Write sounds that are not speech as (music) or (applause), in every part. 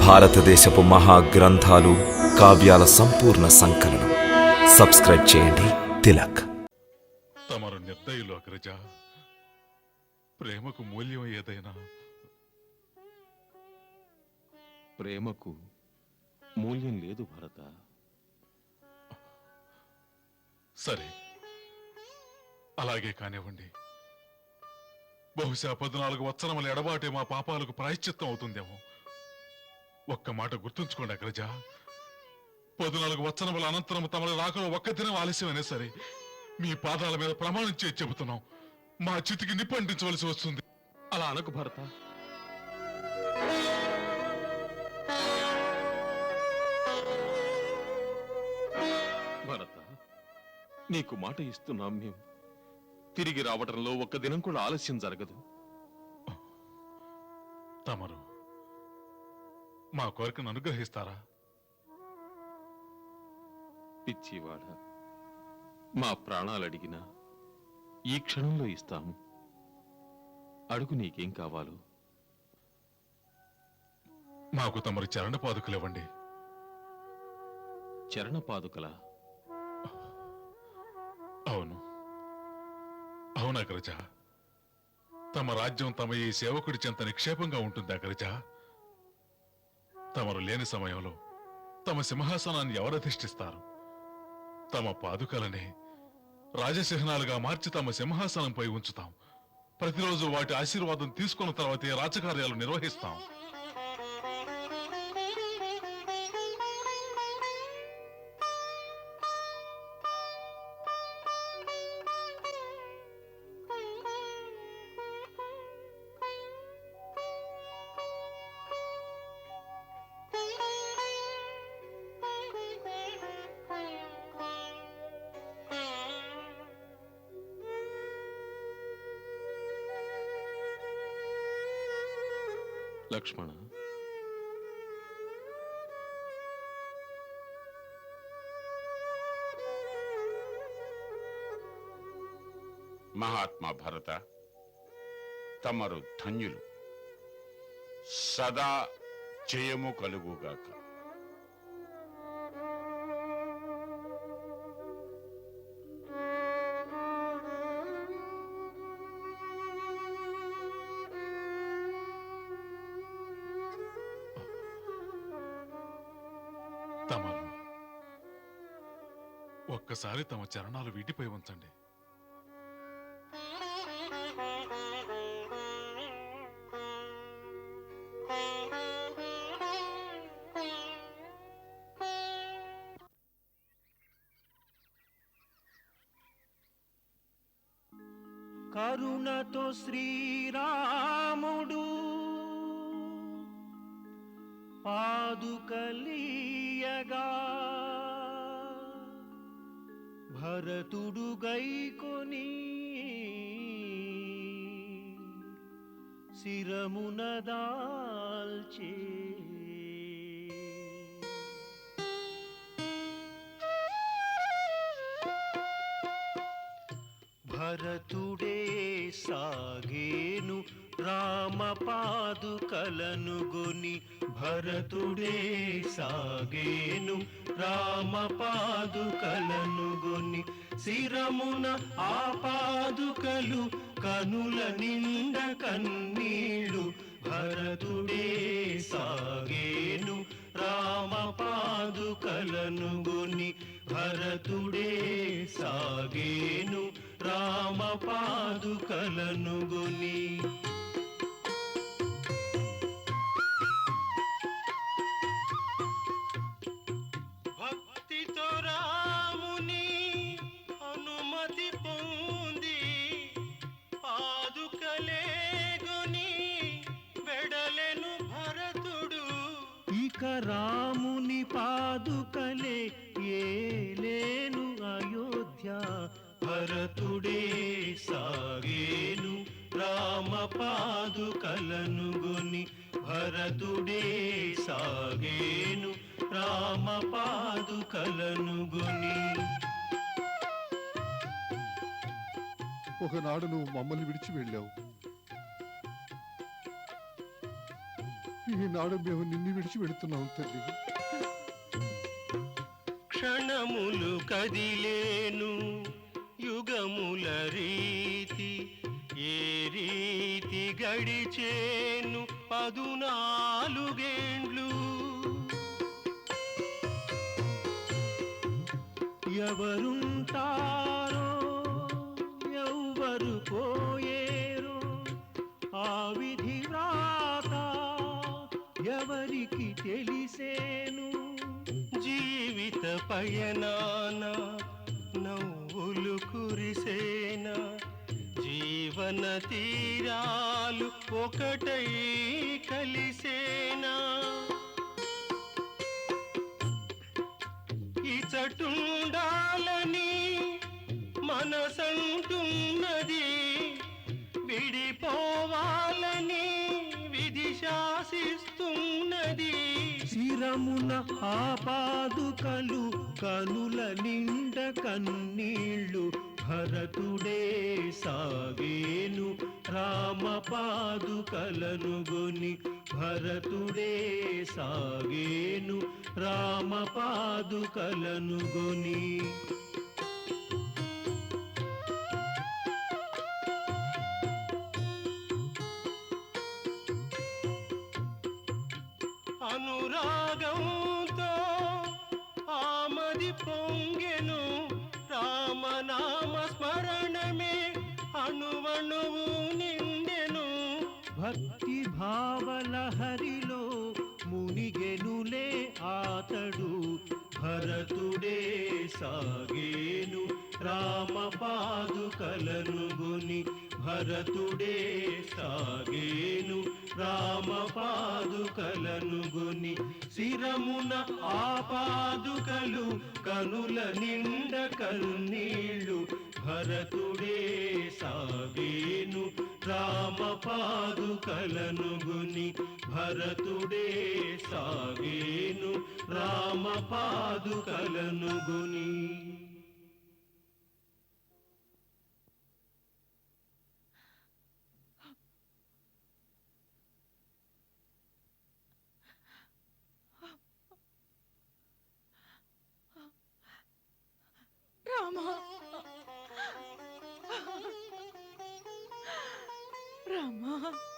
భారతదేశపు మహా గ్రంథాలు కావ్యాల సంపూర్ణ సంకలనం. సబ్స్క్రైబ్ చేయండి. తిలక్. తమరు నిర్దయులు అగ్రజ ప్రేమకు మూల్యం ఏదైనా? ప్రేమకు మూల్యం లేదు భరత. సరే అలాగే కానివ్వండి. బహుశా పద్నాలుగు వత్సరముల ఎడబాటే మా పాపాలకు ప్రాయశ్చిత్తం అవుతుందేమో. ఒక్క మాట గుర్తుంచుకోండి అగ్రజ పద్నాలుగు వత్సరముల అనంతరం తమరి రాకలో ఒక్క దినం ఆలస్యమైనా సరే మీ పాదాల మీద ప్రమాణం చేసి చెబుతున్నాం. మా చితికి నిప్పంటించవలసి వస్తుంది. అలా అనకు భరత. భరత నీకు మాట ఇస్తున్నాం మేము. తిరిగి రావటంలో ఒక్క దినం కూడా ఆలస్యం జరగదు. తమరు మా కోరికను అనుగ్రహిస్తారా? పిచ్చివాడ మా ప్రాణాలు అడిగినా ఈ క్షణంలో ఇస్తాము. అడుగు నీకేం కావాలో. మాకు తమరి చరణ పాదుకలు ఇవ్వండి చరణ పాదుకల అవును. అవును అగ్రజ తమ రాజ్యం తమ ఈ సేవకుడి చెంత నిక్షేపంగా ఉంటుంది అగ్రజ తమరు లేని సమయంలో తమ సింహాసనాన్ని ఎవరధిష్ఠిస్తారు? తమ పాదుకలనే రాజసింహనాలుగా మార్చి తమ సింహాసనంపై ఉంచుతాం. ప్రతిరోజు వాటి ఆశీర్వాదం తీసుకున్న తర్వాతే రాజకార్యాలు నిర్వహిస్తాం. లక్ష్మణ. మహాత్మా భరత తమరు ధన్యులు. సదా జయము కలుగుగాక. తమరు ఒక్కసారి తమ చరణాలు వీటిపై ఉంచండి. భరతుడే సాగేను రామ పాదుకలను గొని భరతుడే సాగేను రామ పాదుకలను గొని శిరమున ఆ పాదుకలు కనుల నిండ కన్నీళ్ళు భరతుడే సాగేను రామ పాదుకలను గొని భరతుడే సాగేను రామ పాదుకలను గొని రాముని పాదుకలే ఏలేను అయోధ్య. భరతుడే సాగేను రామ పాదుకలను గొని భరతుడే సాగేను రామ పాదుకలను గొని ఒకనాడు నువ్వు మమ్మల్ని విడిచి వెళ్ళావు. ఈనాడు మేము నిన్ను విడిచి వెళుతున్నాం తల్లి. క్షణములు కదిలేను యుగముల రీతి ఏ రీతి గడిచేను పదునాలుగేండ్లు. ఎవరుంటారో పయనాన నవ్వులు కురిసేన జీవన తీరాలు ఒకటై కలిసేనా. ఇచటుండాలని శిరమున ఆపాదుకలు కనుల నిండ కన్నీళ్ళు భరతుడే సాగేను రామ పాదుకలను గొని భరతుడే సాగేను రామ గొని భరతుడే సాగేను రామ పాదుకలను గుని భరతుడే సాగేను రామ పాదుకలను గుని శిరమున ఆపాదుకలు కనుల నిండ కన్నీళ్ళు భరతుడే సాగేను రామ పాదుకలను గుని భరతుడే సాగేను రామ పాదుకలను గుని రామా. రామా (laughs)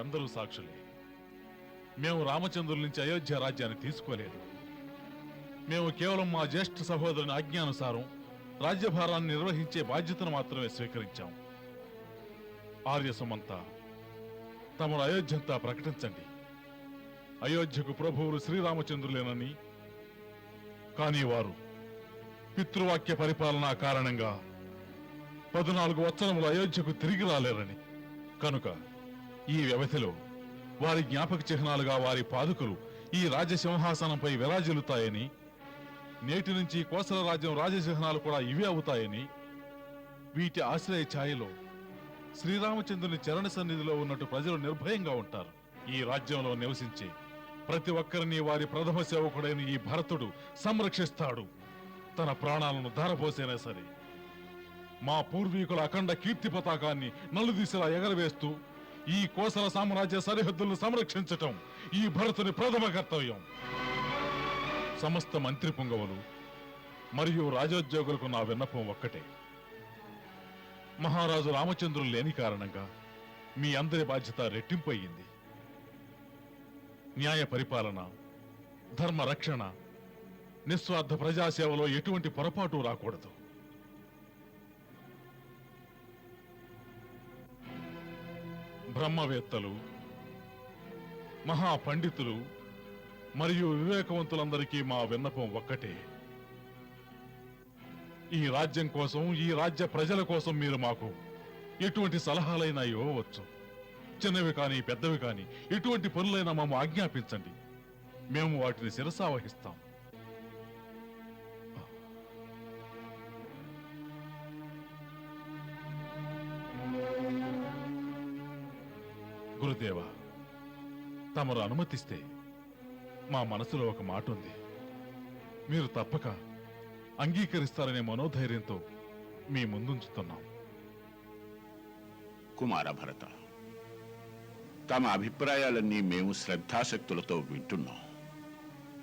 మీరందరూ సాక్షులే. మేము రామచంద్రుల నుంచి అయోధ్య రాజ్యాన్ని తీసుకోలేదు. మేము కేవలం మా జ్యేష్ఠ సహోదరుని ఆజ్ఞానుసారం రాజ్యభారాన్ని నిర్వహించే బాధ్యతను మాత్రమే స్వీకరించాం. ఆర్య సుమంత తమరు అయోధ్యంతా ప్రకటించండి. అయోధ్యకు ప్రభువులు శ్రీరామచంద్రులేనని కానీ వారు పితృవాక్య పరిపాలన కారణంగా పద్నాలుగు వత్సరములు అయోధ్యకు తిరిగి రాలేరని. కనుక ఈ వ్యవధిలో వారి జ్ఞాపక చిహ్నాలుగా వారి పాదుకులు ఈ రాజసింహాసనంపై విరాజిల్లుతాయని నేటి నుంచి కోసల రాజ్యం రాజసింహనాలు కూడా ఇవే అవుతాయని వీటి ఆశ్రయ ఛాయలో శ్రీరామచంద్రుని చరణ సన్నిధిలో ఉన్నట్టు ప్రజలు నిర్భయంగా ఉంటారు. ఈ రాజ్యంలో నివసించే ప్రతి ఒక్కరిని వారి ప్రథమ సేవకుడైన ఈ భరతుడు సంరక్షిస్తాడు. తన ప్రాణాలను ధారపోసైనా సరే మా పూర్వీకుల అఖండ కీర్తి పతాకాన్ని నలుదిశలా ఎగరవేస్తూ ఈ కోసల సామ్రాజ్య సరిహద్దులను సంరక్షించటం ఈ భరతుని ప్రథమ కర్తవ్యం. సమస్త మంత్రి పుంగవులు మరియు రాజోద్యోగులకు నా విన్నపం ఒక్కటే. మహారాజు రామచంద్రులు లేని కారణంగా మీ అందరి బాధ్యత రెట్టింపయ్యింది. న్యాయ పరిపాలన ధర్మ రక్షణ నిస్వార్థ ప్రజాసేవలో ఎటువంటి పొరపాటు రాకూడదు. బ్రహ్మవేత్తలు మహా పండితులు మరియు వివేకవంతులందరికీ మా విన్నపం ఒక్కటే. ఈ రాజ్యం కోసం ఈ రాజ్య ప్రజల కోసం మీరు మాకు ఎటువంటి సలహాలైనా ఇవ్వవచ్చు. చిన్నవి కానీ పెద్దవి కానీ ఎటువంటి పనులైనా మాము ఆజ్ఞాపించండి. మేము వాటిని శిరసా గురుదేవా తమరు అనుమతిస్తే మా మనసులో ఒక మాట ఉంది. మీరు తప్పక అంగీకరిస్తారనే మనోధైర్యంతో మీ ముందుంచుతున్నాం. కుమార భరత తమ అభిప్రాయాలన్నీ మేము శ్రద్ధాశక్తులతో వింటున్నాం.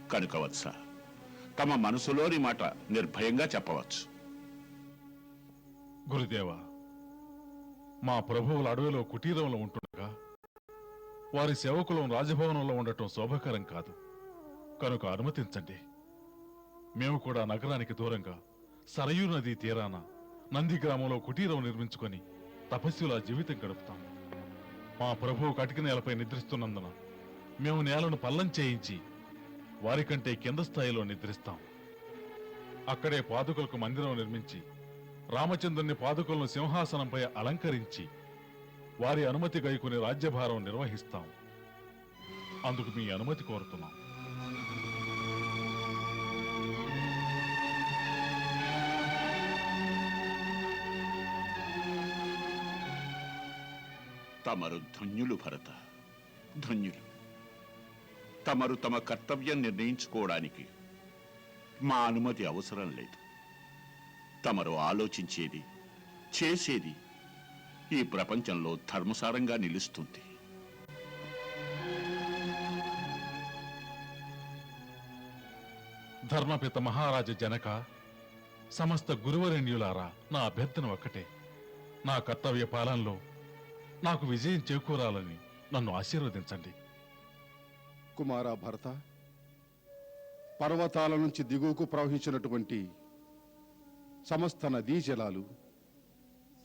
కనుక వత్స తమ మనసులోని మాట నిర్భయంగా చెప్పవచ్చు. గురుదేవా మా ప్రభువుల అడవిలో కుటీరంలో ఉంటుండగా వారి సేవకులం రాజభవనంలో ఉండటం శోభకరం కాదు. కనుక అనుమతించండి. మేము కూడా నగరానికి దూరంగా సరయూ నదీ తీరాన నంది గ్రామంలో కుటీరం నిర్మించుకొని తపస్సులా జీవితం గడుపుతాం. మా ప్రభువు కటిక నేలపై నిద్రిస్తున్నందున మేము నేలను పల్లం చేయించి వారికంటే కింద స్థాయిలో నిద్రిస్తాం. అక్కడే పాదుకలకు మందిరం నిర్మించి రామచంద్రుని పాదుకలను సింహాసనంపై అలంకరించి వారి అనుమతి గైకుని రాజ్యభారం నిర్వహిస్తాం. అందుకు మీ అనుమతి కోరుతున్నాం. తమరు ధన్యులు భరత. ధన్యులు. తమరు తమ కర్తవ్యం నిర్ణయించుకోవడానికి మా అనుమతి అవసరం లేదు. తమరు ఆలోచించేది చేసేది ఈ ప్రపంచంలో ధర్మసారంగా నిలుస్తుంది. ధర్మపిత మహారాజ జనక సమస్త గురువరేణ్యులారా నా అభ్యర్థన ఒక్కటే. నా కర్తవ్య పాలనలో నాకు విజయం చేకూరాలని నన్ను ఆశీర్వదించండి. కుమార భరత పర్వతాల నుంచి దిగువకు ప్రవహించినటువంటి సమస్త నదీ జలాలు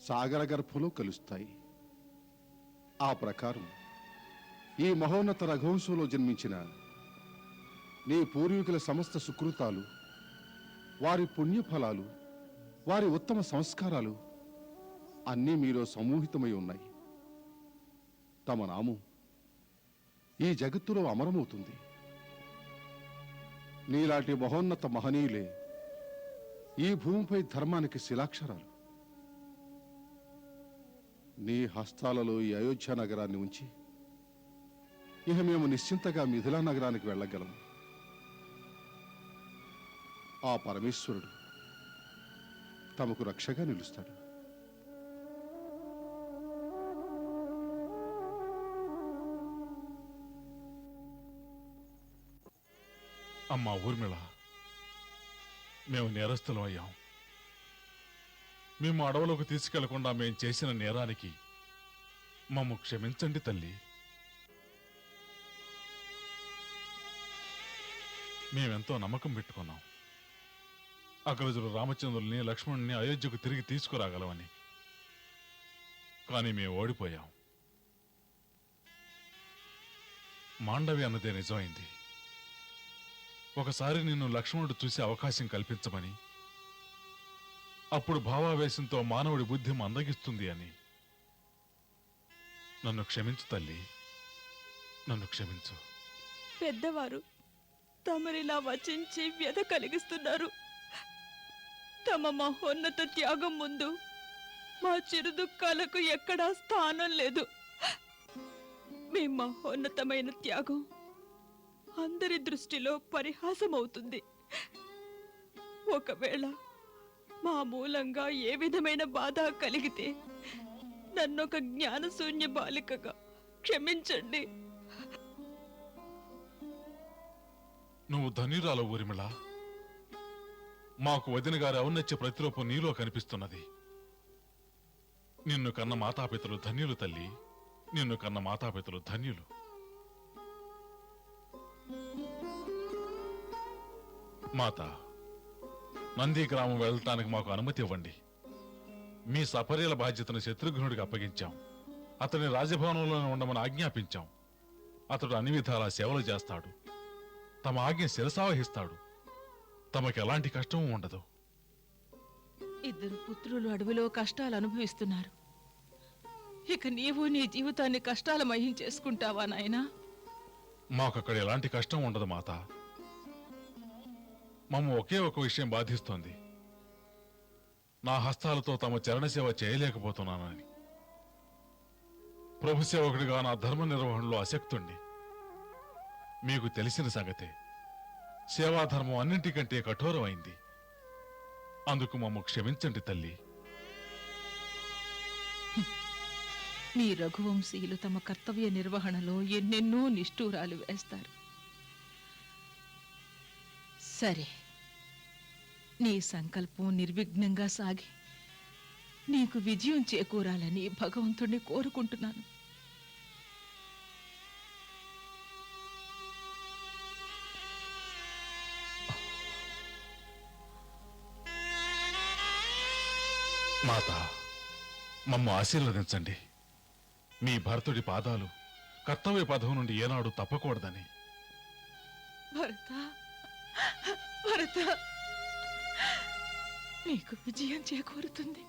సాగర గర్భంలో కలుస్తాయి. ఆ ప్రకారం ఈ మహోన్నత రఘువంశంలో జన్మించిన నీ పూర్వీకుల సమస్త సుకృతాలు వారి పుణ్యఫలాలు వారి ఉత్తమ సంస్కారాలు అన్నీ మీలో సమూహితమై ఉన్నాయి. తమ నామం ఈ జగత్తులో అమరమవుతుంది. నీలాంటి మహోన్నత మహనీయులే ఈ భూమిపై ధర్మానికి శిలాక్షరాలు. నీ హస్తాలలో ఈ అయోధ్య నగరాన్ని ఉంచి ఇక మేము నిశ్చింతగా మిథిలా నగరానికి వెళ్ళగలము ఆ పరమేశ్వరుడు తమకు రక్షగా నిలుస్తాడు. అమ్మా ఊర్మిళ మేము నేరస్తులం అయ్యాం. మేము అడవులకు తీసుకెళ్ళకుండా మేము చేసిన నేరానికి మమ్ము క్షమించండి తల్లి. మేమెంతో నమ్మకం పెట్టుకున్నాం. అగ్రజుడు రామచంద్రుల్ని లక్ష్మణుని అయోధ్యకు తిరిగి తీసుకురాగలవని. కానీ మేము ఓడిపోయాం. మాండవి అన్నదే నిజమైంది. ఒకసారి నిన్ను లక్ష్మణుడు చూసే అవకాశం కల్పించమని అప్పుడు భావావేశంతో మానవుడి బుద్ధి మందగిస్తుంది అని. నన్ను క్షమించు తల్లి. నన్ను క్షమించు. పెద్దవారు తమరిలా వచించి వ్యధ కలిగిస్తున్నారు. తమ మహోన్నత త్యాగం ముందు మా చిరు దుఃఖాలకు ఎక్కడా స్థానం లేదు. మీ మహోన్నతమైన త్యాగం అందరి దృష్టిలో పరిహాసమవుతుంది. ఒకవేళ మా మూలంగా ఏ విధమైన బాధ కలిగితే నన్నొక జ్ఞానశూన్య బాలికగా క్షమించండి. నువ్వు ధన్యురాలు ఊరిమిళ? మాకు వదిన గారి ఔన్నత్య ప్రతిరూపం నీలో కనిపిస్తున్నది. నిన్ను కన్న మాతాపితలు ధన్యులు తల్లి నిన్ను కన్న మాతాపితలు ధన్యులు. మాత నంది గ్రామం వెళ్ళటానికి మాకు అనుమతి ఇవ్వండి. మీ సపర్యల బాధ్యతను శత్రుఘ్నుడికి అప్పగించాం. అతని రాజభవనంలోనే ఉండమని ఆజ్ఞాపించాం. అతడు అన్ని విధాలా సేవలు చేస్తాడు. తమ ఆజ్ఞ శిరసావహిస్తాడు. తమకు ఎలాంటి కష్టం ఉండదు. ఇద్దరు పుత్రులు అడవిలో కష్టాలు అనుభవిస్తున్నారు. ఇక నీవు నీ జీవితాన్ని కష్టాలమయం చేసుకుంటావా నాయనా? మాకు అక్కడ ఎలాంటి కష్టం ఉండదు మాత. మమ్మ ఒకే ఒక విషయం బాధిస్తోంది. నా హస్తాలతో తమ చరణ సేవ చేయలేకపోతున్నానని. ప్రభు సేవకుడిగా నా ధర్మ నిర్వహణలో అశక్తుండి మీకు తెలిసిన సంగతే సేవాధర్మం అన్నింటికంటే కఠోరమైంది. అందుకు మమ్మ క్షమించండి తల్లి. మీ రఘువంశీయులు తమ కర్తవ్య నిర్వహణలో ఎన్నెన్నో నిష్ఠూరాలు వేస్తారు. సరే. నీ సంకల్పం నిర్విఘ్నంగా సాగి నీకు విజయం చేకూరాలని భగవంతుణ్ణి కోరుకుంటున్నాను. మాత మమ్మ ఆశీర్వదించండి. మీ భరతుడి పాదాలు కర్తవ్య పదవి నుండి ఏనాడు తప్పకూడదని. భరత భరత నీకు విజయం చేకూరుతుంది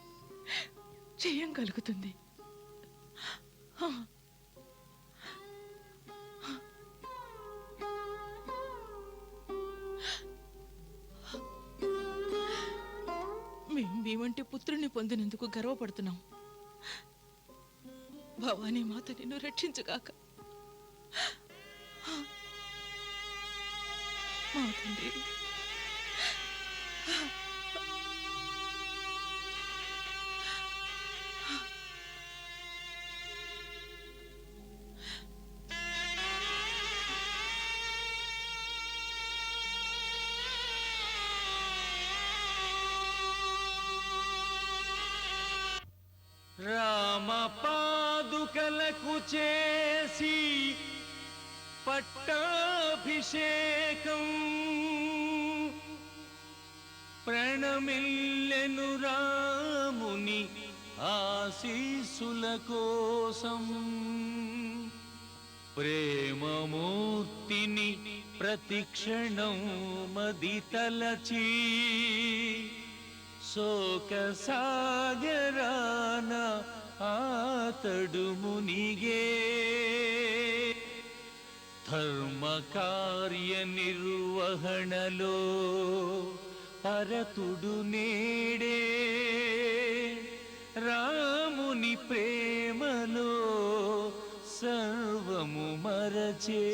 జయం కలుగుతుంది. మేము మేమంటే పుత్రుణ్ణి పొందినందుకు గర్వపడుతున్నాం. భవానీ మాత నిన్ను రక్షించుగాక. తండ్రి రామ పాదుకలకు చేసి పట్టాభిషేకం ప్రణమిల్లెను రాముని ఆశీసుల కోసం. ప్రేమమూర్తిని ప్రతిక్షణం మది తలచి శోక సాగరాన ఆతడు మునిగే ధర్మ కార్య నిర్వహణలో పరతుడు నేడే. రాముని ప్రేమలో సర్వము మరచే.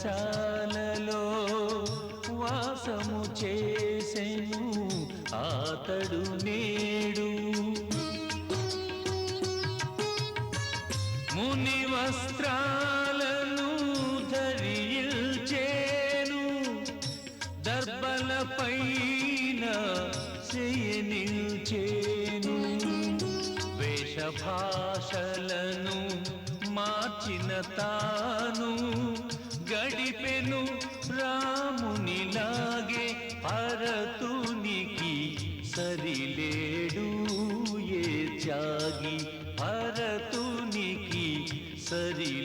పాఠశాలలో వాసము చేసెను ఆతడు నేడు. ముని వస్త్రాలను ధరిల్చేను దర్బల పైన చేయనిల్చేను వేషభాషలను మార్చిన తా ಸರಿ